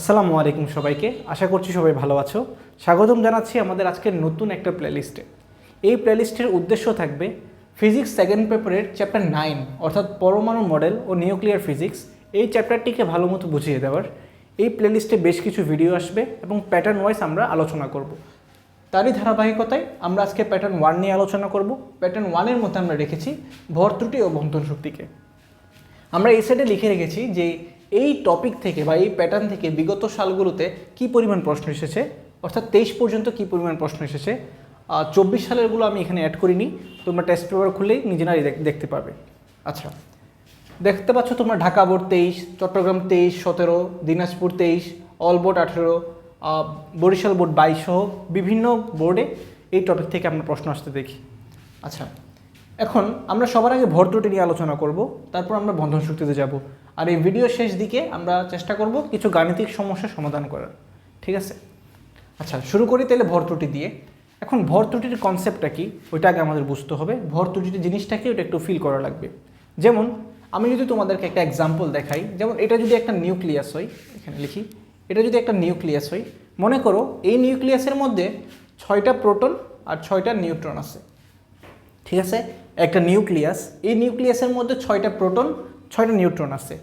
আসসালামু আলাইকুম সবাইকে। আশা করছি সবাই ভালো আছো। স্বাগতম জানাচ্ছি আমাদের আজকের নতুন একটা প্লেলিস্টে। এই প্লেলিস্টের উদ্দেশ্য থাকবে ফিজিক্স সেকেন্ড পেপারের চ্যাপ্টার নাইন অর্থাৎ পরমাণু মডেল ও নিউক্লিয়ার ফিজিক্স এই চ্যাপ্টারটিকে ভালো মতো বুঝিয়ে দেওয়ার। এই প্লেলিস্টে বেশ কিছু ভিডিও আসবে এবং প্যাটার্ন ওয়াইজ আমরা আলোচনা করব। তারই ধারাবাহিকতায় আমরা আজকে প্যাটার্ন ওয়ান নিয়ে আলোচনা করব। প্যাটার্ন ওয়ানের মধ্যে আমরা রেখেছি ভর ত্রুটি ও বন্ধন শক্তিকে। আমরা এই সাইডে লিখে রেখেছি যে এই টপিক থেকে বা এই প্যাটার্ন থেকে বিগত সালগুলোতে কি পরিমাণ প্রশ্ন এসেছে? অর্থাৎ তেইশ পর্যন্ত কি পরিমাণ প্রশ্ন এসেছে? চব্বিশ সালেরগুলো আমি এখানে অ্যাড করিনি, তোমরা টেস্ট পেপার খুললেই নিজেরাই দেখ- দেখতে পাবে। আচ্ছা দেখতে পাচ্ছ তোমরা ঢাকা বোর্ড তেইশ, চট্টগ্রাম তেইশ, সতেরো, দিনাজপুর তেইশ অল বোর্ড আঠেরো বরিশাল বোর্ড বাইশ সহ বিভিন্ন বোর্ডে এই টপিক থেকে আমরা প্রশ্ন আসতে দেখি। আচ্ছা এখন আমরা সবার আগে ভর ত্রুটি নিয়ে আলোচনা করব, তারপর আমরা বন্ধন শক্তিতে যাব। আর এই ভিডিও শেষ দিকে আমরা চেষ্টা করব কিছু গাণিতিক সমস্যার সমাধান করার, ঠিক আছে? আচ্ছা শুরু করি তাহলে ভর ত্রুটি দিয়ে। এখন ভর ত্রুটির কনসেপ্টটা কি? ওইটা আগে আমাদের বুঝতে হবে। ভর ত্রুটির জিনিসটাকে ওটা একটু ফিল করা লাগবে। যেমন, আমি যদি তোমাদেরকে একটা এক্সাম্পল দেখাই, যেমন এটা যদি একটা নিউক্লিয়াস হয়, এখানে লিখি, এটা যদি একটা নিউক্লিয়াস হয়, মনে করো এই নিউক্লিয়াসের মধ্যে ছয়টা প্রোটন আর ছয়টা নিউট্রন আছে, ঠিক আছে? একটা নিউক্লিয়াস, এই নিউক্লিয়াসের মধ্যে ছয়টা প্রোটন, ছয়টা নিউট্রন আছে।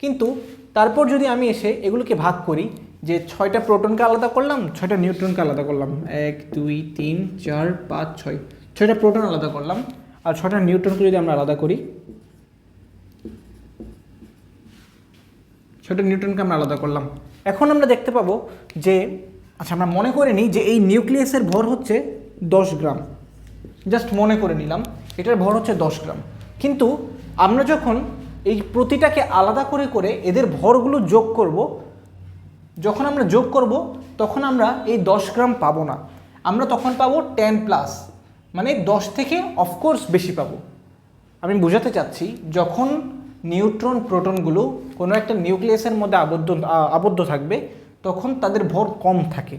কিন্তু তারপর যদি আমি এসে এগুলোকে ভাগ করি, যে ছয়টা প্রোটনকে আলাদা করলাম, ছয়টা নিউট্রনকে আলাদা করলাম। এক, দুই, তিন, চার, পাঁচ, ছয়। ছয়টা প্রোটন আলাদা করলাম, আর ছয়টা নিউট্রনকে যদি আমরা আলাদা করি, ছয়টা নিউট্রনকে আমরা আলাদা করলাম। এখন আমরা দেখতে পাবো যে আচ্ছা আমরা মনে করে নিই যে এই নিউক্লিয়াসের ভর হচ্ছে দশ গ্রাম। জাস্ট মনে করে নিলাম। এটার ভর হচ্ছে দশ গ্রাম। কিন্তু আমরা যখন এই প্রতিটাকে আলাদা করে করে এদের ভরগুলো যোগ করব, যখন আমরা যোগ করব, তখন আমরা এই দশ গ্রাম পাবো না। আমরা তখন পাবো টেন প্লাস মানে দশ থেকে অফকোর্স বেশি পাবো। আমি বোঝাতে চাচ্ছি, যখন নিউট্রন প্রোটনগুলো কোনো একটা নিউক্লিয়াসের মধ্যে আবদ্ধ আবদ্ধ থাকবে, তখন তাদের ভর কম থাকে।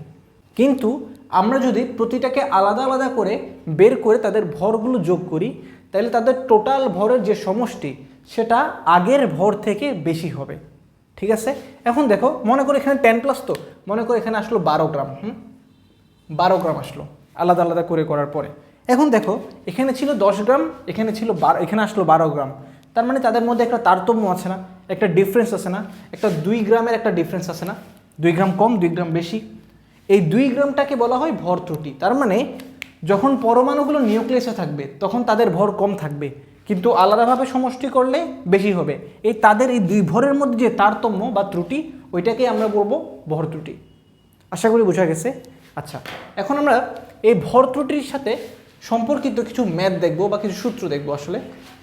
কিন্তু আমরা যদি প্রতিটাকে আলাদা আলাদা করে বের করে তাদের ভরগুলো যোগ করি, তাহলে তাদের টোটাল ভরের যে সমষ্টি, সেটা আগের ভর থেকে বেশি হবে। ঠিক আছে? এখন দেখো, মনে করো এখানে টেন প্লাস তো, মনে করো এখানে আসলো বারো গ্রাম, হুম? বারো গ্রাম আসলো, আলাদা আলাদা করে করার পরে। এখন দেখো, এখানে ছিল দশ গ্রাম, এখানে ছিল বারো, এখানে আসলো বারো গ্রাম। তার মানে তাদের মধ্যে একটা তারতম্য আছে না, একটা ডিফারেন্স আছে না, একটা দুই গ্রামের একটা ডিফারেন্স আছে না। দুই গ্রাম কম, দুই গ্রাম বেশি। এই দুই গ্রামটাকে বলা হয় ভর ত্রুটি। তার মানে যখন পরমাণুগুলো নিউক্লিয়াসে থাকবে, তখন তাদের ভর কম থাকবে। কিন্তু আলাদাভাবে সমষ্টি করলে বেশি হবে। এই তাদের এই দুই ভরের মধ্যে যে তারতম্য বা ত্রুটি ওইটাকে আমরা বলব ভর ত্রুটি। আশা করি বোঝা গেছে? আচ্ছা এখন আমরা এই ভর ত্রুটির সাথে সম্পর্কিত কিছু ম্যাথ দেখব বা কিছু সূত্র দেখব আসলে।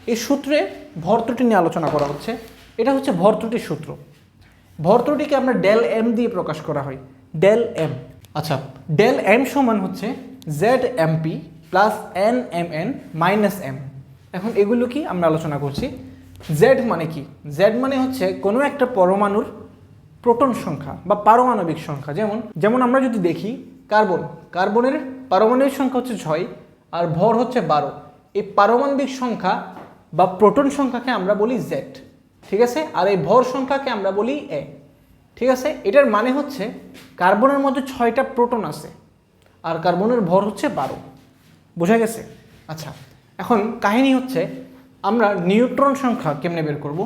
এই সূত্রে ভর ত্রুটি নিয়ে আলোচনা করা হচ্ছে। এটা হচ্ছে ভর ত্রুটির সূত্র। ভর ত্রুটিকে আমরা ডেল এম দিয়ে প্রকাশ করা হয়। Del M. আচ্ছা ডেল এম সমান হচ্ছে Z M P plus N M N minus M এখন এগুলো কি আমরা আলোচনা করছি? জেড মানে কি? জেড মানে হচ্ছে কোনো একটা পরমাণুর প্রোটন সংখ্যা বা পারমাণবিক সংখ্যা। যেমন যেমন আমরা যদি দেখি, কার্বন। কার্বনের পারমাণবিক সংখ্যা হচ্ছে ছয় আর ভর হচ্ছে বারো। এই পারমাণবিক সংখ্যা বা প্রোটন সংখ্যাকে আমরা বলি জেড ঠিক আছে? আর এই ভর সংখ্যাকে আমরা বলি এ ঠিক আছে? এটার মানে হচ্ছে কার্বনের মধ্যে ছয়টা প্রোটন আছে, আর কার্বনের ভর হচ্ছে বারো। বোঝা গেছে? আচ্ছা এখন কাহিনী হচ্ছে আমরা নিউট্রন সংখ্যা কেমনে বের করব?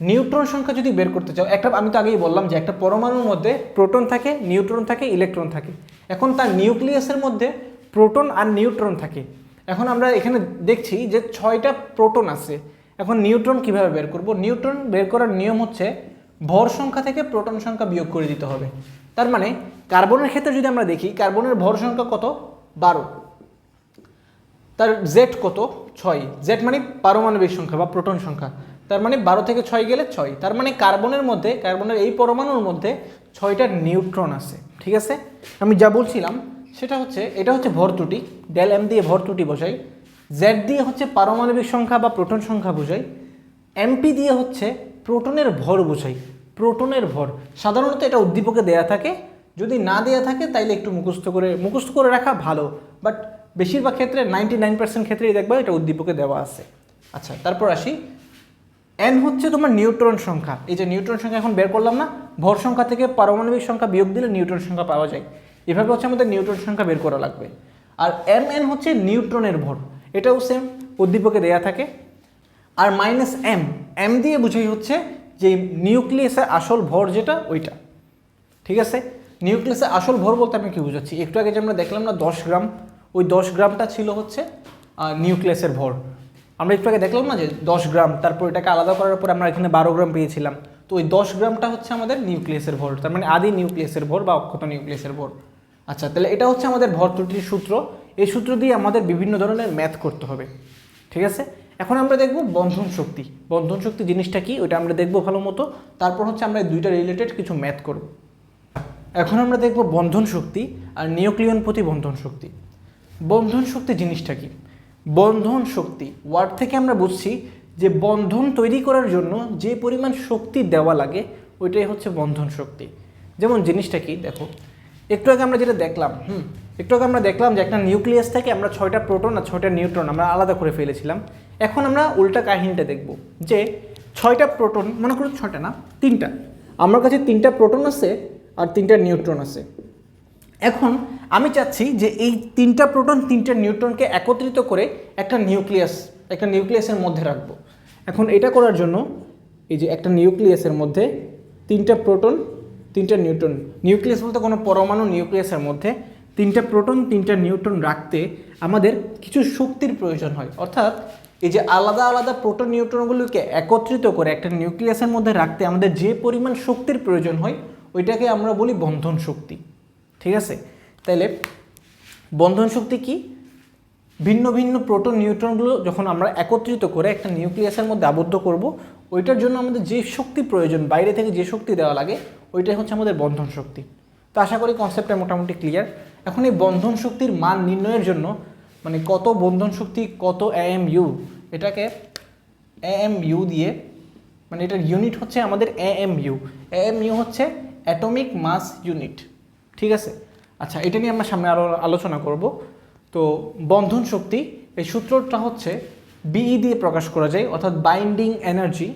নিউট্রন সংখ্যা যদি বের করতে চাও, একটা আমি তো আগেই বললাম যে একটা পরমাণুর মধ্যে প্রোটন থাকে, নিউট্রন থাকে, ইলেকট্রন থাকে। এখন তার নিউক্লিয়াসের মধ্যে প্রোটন আর নিউট্রন থাকে। এখন আমরা এখানে দেখছি যে ছয়টা প্রোটন আছে। এখন নিউট্রন কীভাবে বের করব? নিউট্রন বের করার নিয়ম হচ্ছে ভর সংখ্যা থেকে প্রোটন সংখ্যা বিয়োগ করে দিতে হবে। তার মানে কার্বনের ক্ষেত্রে যদি আমরা দেখি, কার্বনের ভর সংখ্যা কত? বারো। তার জেড কত? ছয়। জেড মানে পারমাণবিক সংখ্যা বা প্রোটন সংখ্যা। তার মানে বারো থেকে ছয় গেলে ছয়। তার মানে কার্বনের মধ্যে, কার্বনের এই পরমাণুর মধ্যে ছয়টা নিউট্রন আছে। ঠিক আছে? আমি যা বলছিলাম, সেটা হচ্ছে, এটা হচ্ছে ভর ত্রুটি। ডেল এম দিয়ে ভর ত্রুটি বোঝাই জেড দিয়ে হচ্ছে পারমাণবিক সংখ্যা বা প্রোটন সংখ্যা বোঝাই এমপি দিয়ে হচ্ছে প্রোটনের ভর বোঝাই প্রোটনের ভর। সাধারণত এটা উদ্দীপকে দেয়া থাকে। যদি না দেয়া থাকে, তাইলে একটু মুখস্থ করে মুখস্থ করে রাখা ভালো। বাট বেশিরভাগ ক্ষেত্রে নাইনটি নাইন পার্সেন্ট ক্ষেত্রেই দেখবা এটা উদ্দীপকে দেওয়া আছে। আচ্ছা তারপর আসি। এন হচ্ছে তোমার নিউট্রন সংখ্যা। এই যে নিউট্রন সংখ্যা এখন বের করলাম না, ভর সংখ্যা থেকে পারমাণবিক সংখ্যা বিয়োগ দিলে নিউট্রন সংখ্যা পাওয়া যায়। এভাবে হচ্ছে আমাদের নিউট্রন সংখ্যা বের করা লাগবে। আর এম এন হচ্ছে নিউট্রনের ভর। এটাও সেম উদ্দীপকে দেয়া থাকে। আর মাইনাস এম এম দিয়ে বুঝাই হচ্ছে যে নিউক্লিয়াসের আসল ভর যেটা, ওইটা। ঠিক আছে? নিউক্লিয়াসের আসল ভর বলতে আমি কি বুঝাচ্ছি? একটু আগে যে আমরা দেখলাম না দশ গ্রাম, ওই দশ গ্রামটা ছিল হচ্ছে নিউক্লিয়াসের ভর। আমরা একটু আগে দেখলাম না যে দশ গ্রাম, তারপর এটাকে আলাদা করার পর আমরা এখানে বারো গ্রাম পেয়েছিলাম। তো ওই দশ গ্রামটা হচ্ছে আমাদের নিউক্লিয়াসের ভর, তার মানে আদি নিউক্লিয়াসের ভর বা অক্ষত নিউক্লিয়াসের ভর। আচ্ছা তাহলে এটা হচ্ছে আমাদের ভর ত্রুটির সূত্র। এই সূত্র দিয়ে আমাদের বিভিন্ন ধরনের ম্যাথ করতে হবে। ঠিক আছে? এখন আমরা দেখব বন্ধন শক্তি। বন্ধন শক্তি জিনিসটা কি? ওইটা আমরা দেখব ভালো মতো। তারপর হচ্ছে আমরা দুইটা রিলেটেড কিছু ম্যাথ করব। এখন আমরা দেখব বন্ধন শক্তি আর নিউক্লিয়ন প্রতি বন্ধন শক্তি। বন্ধন শক্তি জিনিসটা কি? বন্ধন শক্তি। ওয়ার্ড থেকে আমরা বুঝছি যে বন্ধন তৈরি করার জন্য যে পরিমাণ শক্তি দেওয়া লাগে, ওইটাই হচ্ছে বন্ধন শক্তি। যেমন জিনিসটা কি? দেখো, একটু আগে আমরা যেটা দেখলাম, হুম, একটু আগে আমরা দেখলাম যে একটা নিউক্লিয়াস থেকে আমরা ছয়টা প্রোটন আর ছয়টা নিউট্রন আমরা আলাদা করে ফেলেছিলাম। এখন আমরা উল্টা কাহিনীটা দেখব, যে ছয়টা প্রোটন, মনে করুন ছয়টা না, তিনটা। আমার কাছে তিনটা প্রোটন আছে আর তিনটা নিউট্রন আছে। এখন আমি চাচ্ছি যে এই তিনটা প্রোটন তিনটা নিউট্রনকে একত্রিত করে একটা নিউক্লিয়াস, একটা নিউক্লিয়াসের মধ্যে রাখব। এখন এটা করার জন্য এই যে একটা নিউক্লিয়াসের মধ্যে তিনটা প্রোটন, তিনটা নিউট্রন, নিউক্লিয়াস বলতে কোনো পরমাণু নিউক্লিয়াসের মধ্যে তিনটা প্রোটন, তিনটা নিউট্রন রাখতে আমাদের কিছু শক্তির প্রয়োজন হয়। অর্থাৎ এই যে আলাদা আলাদা প্রোটন নিউট্রনগুলোকে একত্রিত করে একটা নিউক্লিয়াসের মধ্যে রাখতে আমাদের যে পরিমাণ শক্তির প্রয়োজন হয়, ওইটাকে আমরা বলি বন্ধন শক্তি। ঠিক আছে? তাহলে বন্ধন শক্তি কি? ভিন্ন ভিন্ন প্রোটন নিউট্রনগুলো যখন আমরা একত্রিত করে একটা নিউক্লিয়াসের মধ্যে আবদ্ধ করব, ওইটার জন্য আমাদের যে শক্তি প্রয়োজন, বাইরে থেকে যে শক্তি দেওয়া লাগে, ওইটাই হচ্ছে আমাদের বন্ধন শক্তি। তো আশা করি কনসেপ্টটা মোটামুটি ক্লিয়ার এখন এই বন্ধন শক্তির মান নির্ণয়ের জন্য মানে কত বন্ধন শক্তি, কত এম ইউ এটাকে এম ইউ দিয়ে মানে এটার ইউনিট হচ্ছে আমাদের এম ইউ এম ইউ হচ্ছে অ্যাটমিক মাস ইউনিট ঠিক আছে? আচ্ছা এটা নিয়ে আমরা সামনে আরও আলোচনা করব। তো বন্ধন শক্তি, এই সূত্রটা হচ্ছে বিই দিয়ে প্রকাশ করা যায়, অর্থাৎ বাইন্ডিং এনার্জি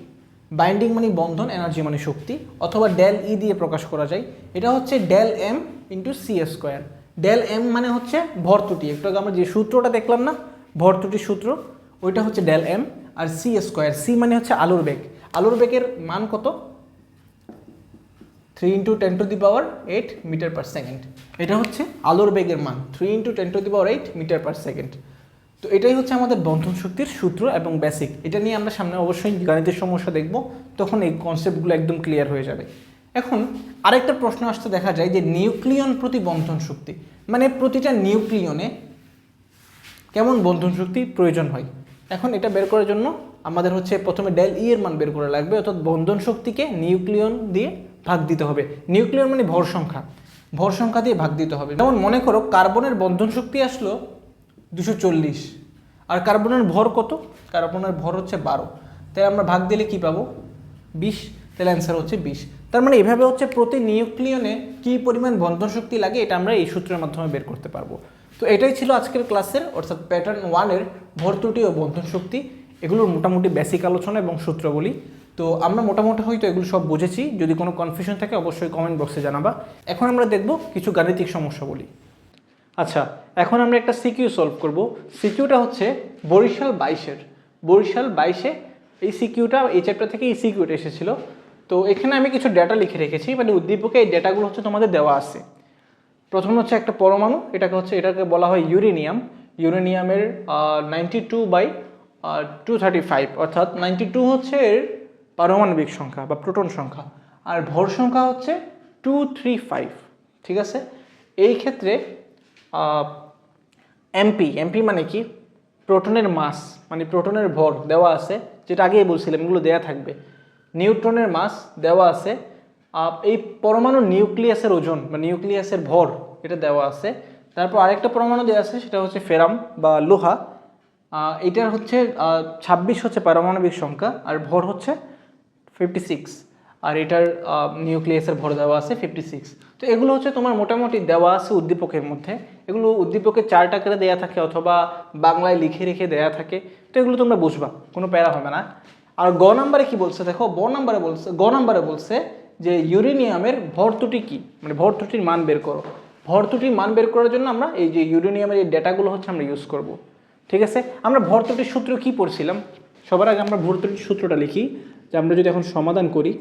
বাইন্ডিং মানে বন্ধন এনার্জি মানে শক্তি, অথবা ডেল ই দিয়ে প্রকাশ করা যায়। এটা হচ্ছে del M into C square del M মানে হচ্ছে ভর্তুটি একটু আগে আমরা যে সূত্রটা দেখলাম না ভর্তুটির সূত্র, ওইটা হচ্ছে ডেল এম আর সি স্কোয়ার সি মানে হচ্ছে আলুর বেগ। আলুর বেগের মান কত? Three into ten to the power eight metre per second এটা হচ্ছে আলোর বেগের মান। Three into ten to the power eight metre per second তো এটাই হচ্ছে আমাদের বন্ধন শক্তির সূত্র এবং বেসিক এটা নিয়ে আমরা সামনে অবশ্যই গাণিতের সমস্যা দেখব। তখন এই কনসেপ্টগুলো একদম ক্লিয়ার হয়ে যাবে। এখন আরেকটা প্রশ্ন আসতে দেখা যায় যে নিউক্লিয়ন প্রতি বন্ধন শক্তি মানে প্রতিটা নিউক্লিয়নে কেমন বন্ধন শক্তি প্রয়োজন হয়? এখন এটা বের করার জন্য আমাদের হচ্ছে প্রথমে ডেল ই এর মান বের করা লাগবে, অর্থাৎ বন্ধন শক্তিকে নিউক্লিয়ন দিয়ে ভাগ দিতে হবে। নিউক্লিয়ন মানে ভর সংখ্যা ভর সংখ্যা দিয়ে ভাগ দিতে হবে। যেমন মনে করো কার্বনের বন্ধন শক্তি আসলো দুশো চল্লিশ, আর কার্বনের ভর কত? কার্বনের ভর হচ্ছে বারো। তাই আমরা ভাগ দিলে কি পাবো? বিশ। তাহলে অ্যান্সার হচ্ছে বিশ। তার মানে এভাবে হচ্ছে প্রতি নিউক্লিয়নে কী পরিমাণ বন্ধন শক্তি লাগে এটা আমরা এই সূত্রের মাধ্যমে বের করতে পারব। তো এটাই ছিল আজকের ক্লাসের, অর্থাৎ প্যাটার্ন ওয়ানের ভর্তুটি ও বন্ধন শক্তি। এগুলোর মোটামুটি বেসিক আলোচনা এবং সূত্রগুলি তো আমরা মোটামুটি হয়তো এগুলো সব বুঝেছি। যদি কোনো কনফিউশন থাকে অবশ্যই কমেন্ট বক্সে জানাবা। এখন আমরা দেখব কিছু গাণিতিক সমস্যাগুলি আচ্ছা এখন আমরা একটা সিকিউ সলভ করব। সিকিউটা হচ্ছে বরিশাল বাইশের। বরিশাল বাইশে এই সিকিউটা এই চ্যাপ্টার থেকে এই সিকিউটা এসেছিল। তো এখানে আমি কিছু ডেটা লিখে রেখেছি মানে উদ্দীপকে এই ডেটাগুলো হচ্ছে তোমাদের দেওয়া আছে। প্রথম হচ্ছে একটা পরমাণু, এটাকে হচ্ছে, এটাকে বলা হয় uranium ইউরেনিয়ামের ninety two by two thirty five অর্থাৎ নাইনটি টু হচ্ছে এর পারমাণবিক সংখ্যা বা প্রোটন সংখ্যা, আর ভর সংখ্যা হচ্ছে টু থ্রি ফাইভ ঠিক আছে? এই ক্ষেত্রে এমপি এমপি মানে কি? প্রোটনের মাস মানে প্রোটনের ভর দেওয়া আছে, যেটা আগেই বলছিলাম, এগুলো দেওয়া থাকবে। নিউট্রনের মাস দেওয়া আছে এই পরমাণু নিউক্লিয়াসের ওজন বা নিউক্লিয়াসের ভর এটা দেওয়া আছে। তারপর আরেকটা পরমাণু দেওয়া আছে, সেটা হচ্ছে ফেরাম বা লোহা। এটার হচ্ছে ছাব্বিশ হচ্ছে পারমাণবিক সংখ্যা আর ভর হচ্ছে ফিফটি সিক্স আর এটার নিউক্লিয়াসের ভর দেওয়া আছে ফিফটি সিক্স তো এগুলো হচ্ছে তোমার মোটামুটি দেওয়া আছে উদ্দীপকের মধ্যে। এগুলো উদ্দীপকের চার টাকারে দেওয়া থাকে অথবা বাংলায় লিখে রেখে দেওয়া থাকে। তো এগুলো তোমরা বুঝবা, কোনো প্যারা হবে না। আর গ নাম্বারে কি বলছে? দেখো ব নাম্বারে বলছে, গ নাম্বারে বলছে যে ইউরেনিয়ামের ভর ত্রুটি কি? মানে ভর্তুটির মান বের করো। ভর ত্রুটির মান বের করার জন্য আমরা এই যে ইউরেনিয়ামের এই ডেটাগুলো হচ্ছে আমরা ইউজ করব। ঠিক আছে? আমরা ভর ত্রুটির সূত্র কি পড়ছিলাম? সবার আগে আমরা ভর ত্রুটির সূত্রটা লিখি, যে আমরা যদি এখন সমাধান করি,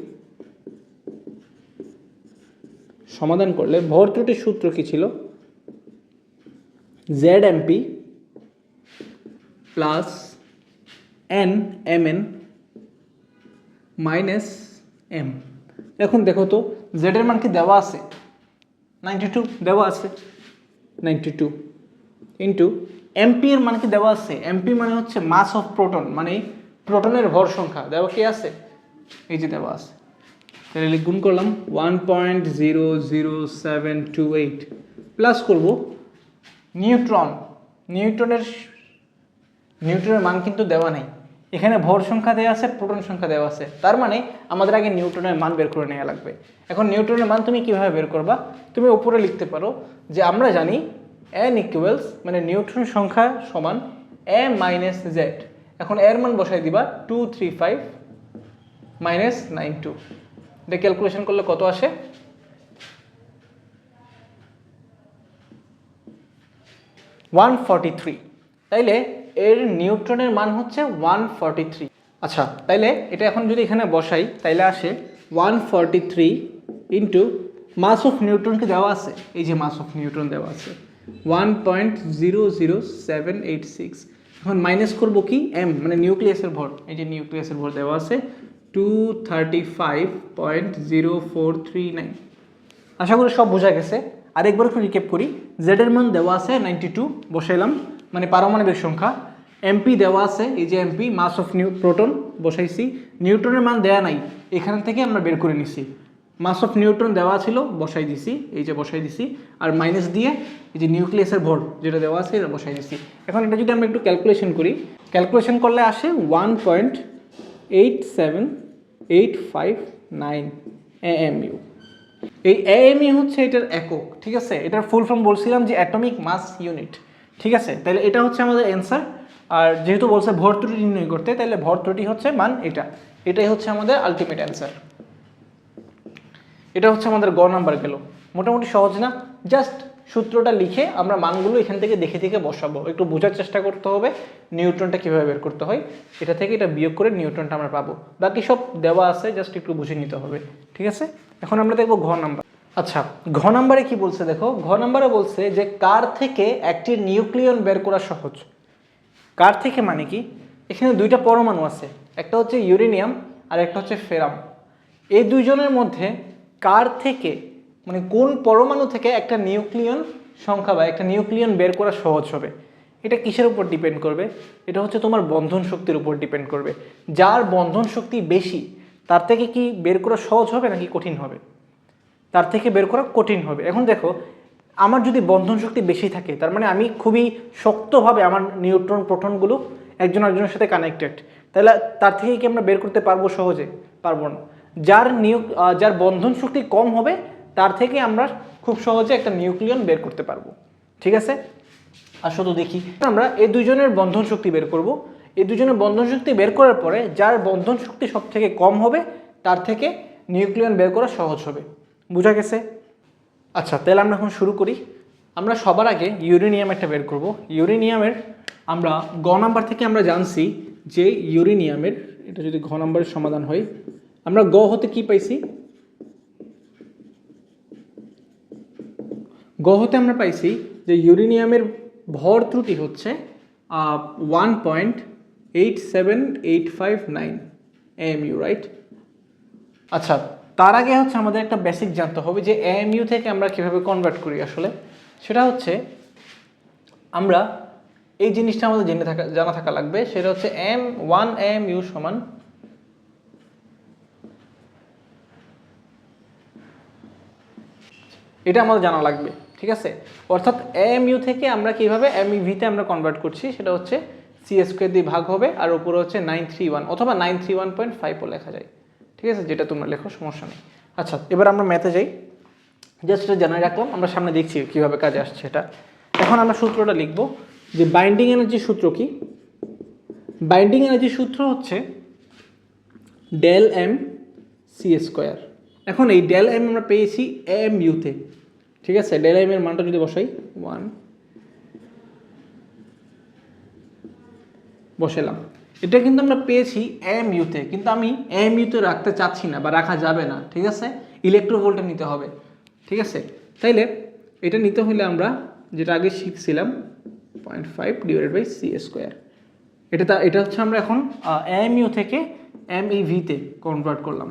সমাধান করলে ভর ত্রুটির সূত্র কি ছিল? Z MP plus N M N minus M এখন দেখো তো জেডের মান কি দেওয়া আছে? নাইনটি টু দেওয়া আছে। নাইনটি টু ইন্টু এমপি এর মান কি দেওয়া আছে? এমপি মানে হচ্ছে মাস অফ প্রোটন মানে প্রোটনের ভর সংখ্যা। দেওয়া কি আছে? এই যে দেওয়া আছে। তাহলে গুণ করলাম one point zero zero seven two eight plus করব নিউট্রন নিউট্রনের নিউট্রনের মান কিন্তু দেওয়া নেই। এখানে ভর সংখ্যা দেওয়া আছে, প্রোটন সংখ্যা দেওয়া আছে। তার মানে আমাদের আগে নিউট্রনের মান বের করে নেওয়া লাগবে। এখন নিউট্রনের মান তুমি কীভাবে বের করবা? তুমি উপরে লিখতে পারো যে আমরা জানি এন ইকুয়েলস মানে নিউট্রন সংখ্যা সমান এ মাইনাস জেড এখন এর মান বসাই দিবা two three five minus nine two এটা ক্যালকুলেশন করলে কত আসে? ওয়ান ফর্টি থ্রি তাইলে এর নিউট্রনের মান হচ্ছে ওয়ান থ্রি আচ্ছা তাইলে এটা এখন যদি এখানে বসাই, তাইলে আসে one forty three into mass of নিউট্রনকে দেওয়া আছে। এই যে মাস অফ নিউট্রন দেওয়া আছে। One point zero zero seven eight six এখন মাইনাস করব কি? এম মানে নিউক্লিয়াসের ভর। এই যে নিউক্লিয়াসের ভর দেওয়া আছে two thirty five point zero four three nine আশা করি সব বোঝা গেছে। আরেকবার একটু রিকেপ করি। জেডের মান দেওয়া আছে নাইনটি টু বসাইলাম। মানে পারমাণবিক সংখ্যা। এমপি দেওয়া আছে, এই যে MP mass of new proton বসাইছি। নিউট্রনের মান দেয়া নাই, এখান থেকে আমরা বের করে নিছি। মাস অফ নিউট্রন দেওয়া ছিল, বসাই দিছি, এই যে বসাই দিছি। আর মাইনাস দিয়ে এই যে নিউক্লিয়াসের ভর যেটা দেওয়া আছে, এটা বসাই দিছি। এখন এটা যদি আমরা একটু ক্যালকুলেশন করি ক্যালকুলেশন করলে আসে one point eight seven eight five nine M U এই এএমই হচ্ছে এটার একক, ঠিক আছে? এটার ফুল ফর্ম বলছিলাম যে অ্যাটমিক মাস ইউনিট ঠিক আছে? তাহলে এটা হচ্ছে আমাদের অ্যান্সার আর যেহেতু বলছে ভর ত্রুটি নির্ণয় করতে তাহলে ভর ত্রুটি হচ্ছে মান এটা। এটাই হচ্ছে আমাদের আলটিমেট অ্যান্সার এটা হচ্ছে আমাদের গ নাম্বার গেল। মোটামুটি সহজ না? জাস্ট সূত্রটা লিখে আমরা মানগুলো এখান থেকে দেখে দেখে বসাবো। একটু বোঝার চেষ্টা করতে হবে নিউট্রনটা কীভাবে বের করতে হয়। এটা থেকে এটা বিয়োগ করে নিউটনটা আমরা পাবো। বাকি সব দেওয়া আছে জাস্ট একটু বুঝে নিতে হবে। ঠিক আছে? এখন আমরা দেখব ঘ নাম্বার আচ্ছা ঘ নাম্বারে কি বলছে দেখো? ঘ নাম্বারে বলছে যে কার থেকে একটি নিউক্লিয়ন বের করা সহজ? কার থেকে মানে কি? এখানে দুইটা পরমাণু আছে, একটা হচ্ছে ইউরেনিয়াম আর একটা হচ্ছে ফেরাম। এই দুইজনের মধ্যে কার থেকে মানে কোন পরমাণু থেকে একটা নিউক্লিয়ন সংখ্যা বা একটা নিউক্লিয়ন বের করা সহজ হবে? এটা কিসের উপর ডিপেন্ড করবে? এটা হচ্ছে তোমার বন্ধন শক্তির উপর ডিপেন্ড করবে। যার বন্ধন শক্তি বেশি, তার থেকে কি বের করা সহজ হবে নাকি কঠিন হবে? তার থেকে বের করা কঠিন হবে। এখন দেখো, আমার যদি বন্ধন শক্তি বেশি থাকে, তার মানে আমি খুবই শক্তভাবে আমার নিউট্রন প্রোটনগুলো একজন আরেকজনের সাথে কানেক্টেড তাহলে তার থেকে কি আমরা বের করতে পারব সহজে? পারব না। যার নিউ যার বন্ধন শক্তি কম হবে, তার থেকে আমরা খুব সহজে একটা নিউক্লিয়ন বের করতে পারব। ঠিক আছে? আর শুধু দেখি। আমরা এই দুজনের বন্ধন শক্তি বের করব। এই দুজনের বন্ধন শক্তি বের করার পরে, যার বন্ধন শক্তি সব থেকে কম হবে, তার থেকে নিউক্লিয়ন বের করা সহজ হবে। বোঝা গেছে? আচ্ছা তাহলে আমরা এখন শুরু করি। আমরা সবার আগে ইউরেনিয়াম একটা বের করব। ইউরেনিয়ামের আমরা গ নাম্বার থেকে আমরা জানছি যে ইউরেনিয়ামের এটা যদি ঘ নাম্বারের সমাধান হয়, আমরা গ হতে কি পাইছি? গ হতে আমরা পাইছি যে ইউরেনিয়ামের ভর ত্রুটি হচ্ছে one point eight seven eight five nine M U right আচ্ছা তার আগে হচ্ছে আমাদের একটা বেসিক জানতে হবে যে এএমইউ থেকে আমরা কীভাবে কনভার্ট করি আসলে। সেটা হচ্ছে, আমরা এই জিনিসটা আমাদের জেনে থাকা, জানা থাকা লাগবে। সেটা হচ্ছে এম ওয়ান এম ইউ সমান এটা আমাদের জানা লাগবে, ঠিক আছে? অর্থাৎ এম ইউ থেকে আমরা কীভাবে এম ভিতে আমরা কনভার্ট করছি, সেটা হচ্ছে সি দিয়ে ভাগ হবে, আর উপরে হচ্ছে নাইন থ্রি ওয়ান অথবা নাইন থ্রি ওয়ান পয়েন্ট ফাইভও লেখা যায়। ঠিক আছে, যেটা তোমরা লেখো, সমস্যা নেই। আচ্ছা এবার আমরা ম্যাথে যাই। জাস্ট এটা জানাই রাখলাম, আমরা সামনে দেখছি কীভাবে কাজে আসছে এটা। এখন আমরা সূত্রটা লিখব যে বাইন্ডিং এনার্জি সূত্র কি? বাইন্ডিং এনার্জি সূত্র হচ্ছে ডেল এম সি স্কোয়ার এখন এই ডেল এম আমরা পেয়েছি এম ইউতে ঠিক আছে ডেল এম এর মানটা যদি বসাই ওয়ান বসালাম। এটা কিন্তু আমরা পেয়েছি এম ইউতে কিন্তু আমি এম ইউতে রাখতে চাচ্ছি না বা রাখা যাবে না, ঠিক আছে? ইলেকট্রোভোল্টে নিতে হবে, ঠিক আছে? তাইলে এটা নিতে হলে আমরা যেটা আগে শিখছিলাম point five divided by C square এটা তা, এটা হচ্ছে আমরা এখন এম ইউ থেকে এম ই ভিতে কনভার্ট করলাম।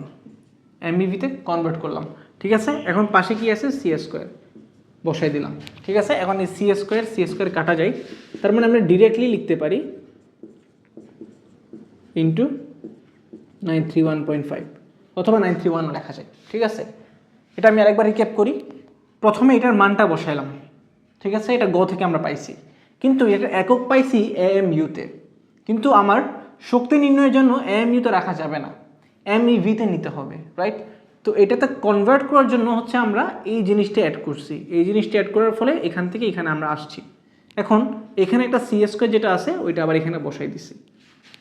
এম ই ভিতে কনভার্ট করলাম, ঠিক আছে? এখন পাশে কি আছে? সি স্কোয়ার বসাই দিলাম, ঠিক আছে? এখন এই সি স্কোয়ার সি স্কোয়ার কাটা যায়। তার মানে আমরা ডিরেক্টলি লিখতে পারি into nine three one point five অথবা নাইন থ্রি ওয়ানও লেখা যায়, ঠিক আছে? এটা আমি আরেকবার রিক্যাপ করি। প্রথমে এটার মানটা বসাইলাম, ঠিক আছে? এটা গ থেকে আমরা পাইছি। কিন্তু এটা একক পাইছি এ এম ইউতে কিন্তু আমার শক্তি নির্ণয়ের জন্য এ এম ইউতে রাখা যাবে না। এম ই ভিতে নিতে হবে রাইট তো এটাতে কনভার্ট করার জন্য হচ্ছে আমরা এই জিনিসটা অ্যাড করছি। এই জিনিসটা অ্যাড করার ফলে এখান থেকে এখানে আমরা আসছি। এখন এখানে একটা সি স্কোয়ার যেটা আছে, ওইটা আবার এখানে বসাই দিছি।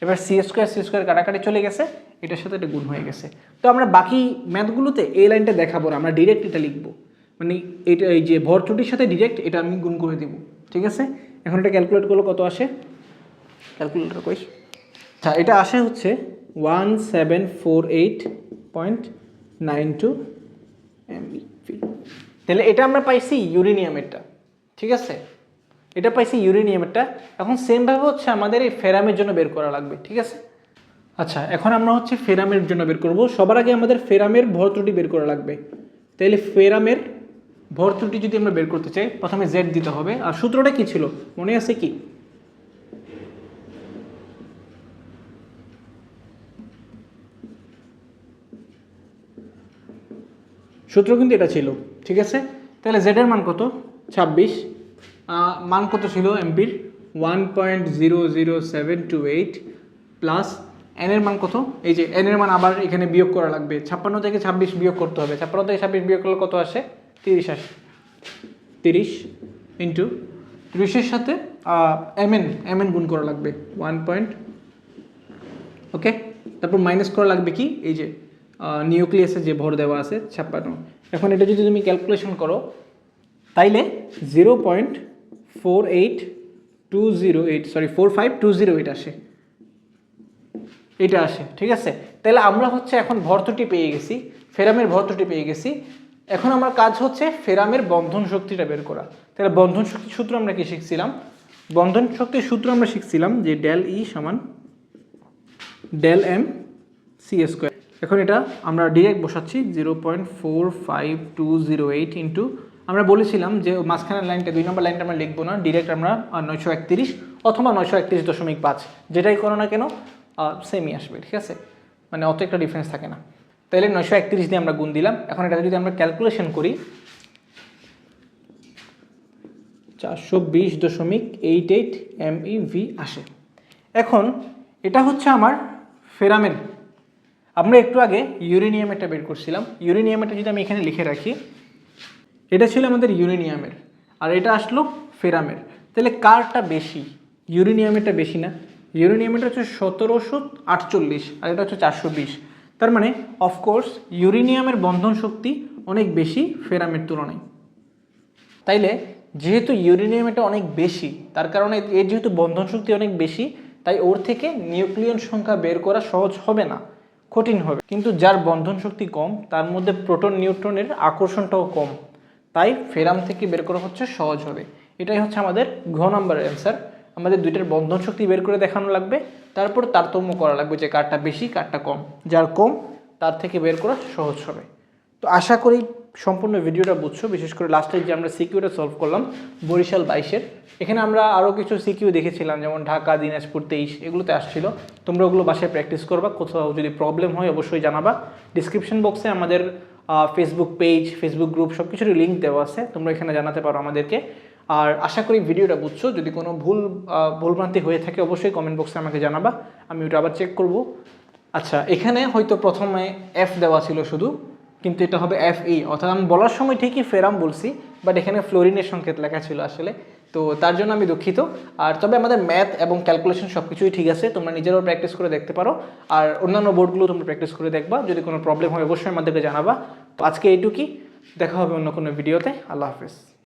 এবার সি স্কোয়ার সি স্কোয়ার কাটাকাটি চলে গেছে এটার সাথে এটা গুণ হয়ে গেছে। তো আমরা বাকি ম্যাথগুলোতে এই লাইনটা দেখাবো না আমরা ডিরেক্ট এটা লিখব। মানে এটা এই যে ভর ত্রুটির সাথে ডিরেক্ট এটা আমি গুণ করে দেবো। ঠিক আছে? এখন এটা ক্যালকুলেট করলে কত আসে? ক্যালকুলেটর কই? আচ্ছা এটা আসে হচ্ছে one seven four eight point nine two তাহলে এটা আমরা পাইছি ইউরেনিয়ামেরটা ঠিক আছে? এটা পাইছি ইউরেনিয়ামেরটা। এখন সেমভাবে হচ্ছে আমাদের এই ফেরামের জন্য বের করা লাগবে, ঠিক আছে? আচ্ছা এখন আমরা হচ্ছে ফেরামের জন্য বের করব। সবার আগে আমাদের ফেরামের ভর ত্রুটি বের করা লাগবে। তাহলে ফেরামের ভর ত্রুটি যদি আমরা বের করতে চাই, প্রথমে জেড দিতে হবে। আর সূত্রটা কি ছিল? মনে আছে কি? সূত্র কিন্তু এটা ছিল, ঠিক আছে? তাহলে জেডের মান কত? ছাব্বিশ। মান কত ছিল এমপির? One point zero zero seven two eight plus এনের মান কত? এই যে এনের মান আবার এখানে বিয়োগ করা লাগবে। ছাপ্পান্ন থেকে ছাব্বিশ বিয়োগ করতে হবে। ছাপ্পান্ন থেকে ছাব্বিশ বিয়োগ করলে কত আসে? তিরিশ আসে। তিরিশ ইন্টু তিরিশের সাথে এমএন এমএন গুণ করা লাগবে। ওয়ান পয়েন্ট ওকে তারপর মাইনাস করা লাগবে কি? এই যে নিউক্লিয়াসে যে ভর দেওয়া আছে, ছাপ্পান্ন। এখন এটা যদি তুমি ক্যালকুলেশন করো, তাইলে zero point four eight two zero eight sorry four five two zero eight আসে। এটা আসে, ঠিক আছে? তাহলে আমরা হচ্ছে এখন ভর্তটি পেয়ে গেছি, ফেরামের ভর্তটি পেয়ে গেছি। এখন আমার কাজ হচ্ছে ফেরামের বন্ধন শক্তিটা বের করা। তাহলে বন্ধন শক্তির সূত্র আমরা কি শিখছিলাম? বন্ধন শক্তির সূত্র আমরা শিখছিলাম যে ডেল ই সমান ডেল এম সি স্কোয়ার এখন এটা আমরা ডিরেক্ট বসাচ্ছি zero point four five two zero eight into আমরা বলেছিলাম যে মাঝখানের লাইনটা, দুই নম্বর লাইনটা আমরা লিখব না ডিরেক্ট আমরা নয়শো একত্রিশ অথবা নয়শো একত্রিশ দশমিক পাঁচ, যেটাই করো না কেন সেমই আসবে, ঠিক আছে? মানে অত একটা ডিফারেন্স থাকে না। তাহলে নয়শো একত্রিশ দিয়ে আমরা গুণ দিলাম। এখন এটা যদি আমরা ক্যালকুলেশন করি, চারশো বিশ দশমিক এইট এইট এম ভি আসে। এখন এটা হচ্ছে আমার ফেরামেন। আমরা একটু আগে ইউরেনিয়ামেরটা বের করছিলাম। ইউরেনিয়ামেরটা যদি আমি এখানে লিখে রাখি এটা ছিল আমাদের ইউরেনিয়ামের, আর এটা আসলো ফেরামের। তাহলে কারটা বেশি? ইউরেনিয়ামেরটা বেশি না। ইউরেনিয়ামেরটা হচ্ছে সতেরোশো আটচল্লিশ আর এটা হচ্ছে চারশো বিশ। তার মানে অফকোর্স ইউরেনিয়ামের বন্ধন শক্তি অনেক বেশি ফেরামের তুলনায়। তাইলে, যেহেতু ইউরেনিয়াম এটা অনেক বেশি, তার কারণে এর যেহেতু বন্ধন শক্তি অনেক বেশি, তাই ওর থেকে নিউক্লিয়ন সংখ্যা বের করা সহজ হবে না, কঠিন হবে। কিন্তু যার বন্ধন শক্তি কম, তার মধ্যে প্রোটন নিউট্রনের আকর্ষণটাও কম। তাই ফেরাম থেকে বের করা হচ্ছে সহজ হবে। এটাই হচ্ছে আমাদের ঘ নম্বরের অ্যান্সার আমাদের দুইটার বন্ধন শক্তি বের করে দেখানো লাগবে। তারপর তারতম্য করা লাগবে যে কারটা বেশি, কারটা কম। যার কম, তার থেকে বের করা সহজ হবে। তো আশা করি সম্পূর্ণ ভিডিওটা বুঝছ। বিশেষ করে লাস্টে যে আমরা সিকিউটা সলভ করলাম, বরিশাল বাইশের। এখানে আমরা আরও কিছু সিকিউ দেখেছিলাম, যেমন ঢাকা, দিনাজপুর, তেইশ এগুলোতে আসছিল। তোমরা ওগুলো বাসায় প্র্যাকটিস করবা। কোথাও যদি প্রবলেম হয়, অবশ্যই জানাবা। ডিসক্রিপশন বক্সে আমাদের ফেসবুক পেজ ফেসবুক গ্রুপ সব কিছুরই লিঙ্ক দেওয়া আছে। তোমরা এখানে জানাতে পারো আমাদেরকে। আর আশা করি ভিডিওটা বুঝছ। যদি কোনো ভুল ভুলভ্রান্তি হয়ে থাকে, অবশ্যই কমেন্ট বক্সে আমাকে জানাবা। আমি ওটা আবার চেক করব। আচ্ছা এখানে হয়তো প্রথমে এফ দেওয়া ছিল শুধু, কিন্তু এটা হবে এফ ই অর্থাৎ আমি বলার সময় ঠিকই ফেরাম বলছি বাট এখানে ফ্লোরিনের সংকেত লেখা ছিল আসলে। তো তার জন্য আমি দুঃখিত। আর তবে আমাদের ম্যাথ এবং ক্যালকুলেশন সব কিছুই ঠিক আছে, তোমরা নিজেরাও প্র্যাকটিস করে দেখতে পারো। আর অন্যান্য বোর্ডগুলো তোমরা প্র্যাকটিস করে দেখবা, যদি কোনো প্রবলেম হয় অবশ্যই আমাদেরকে জানাবা। তো আজকে এইটুকুই, দেখা হবে অন্য কোনো ভিডিওতে আল্লাহ হাফেজ।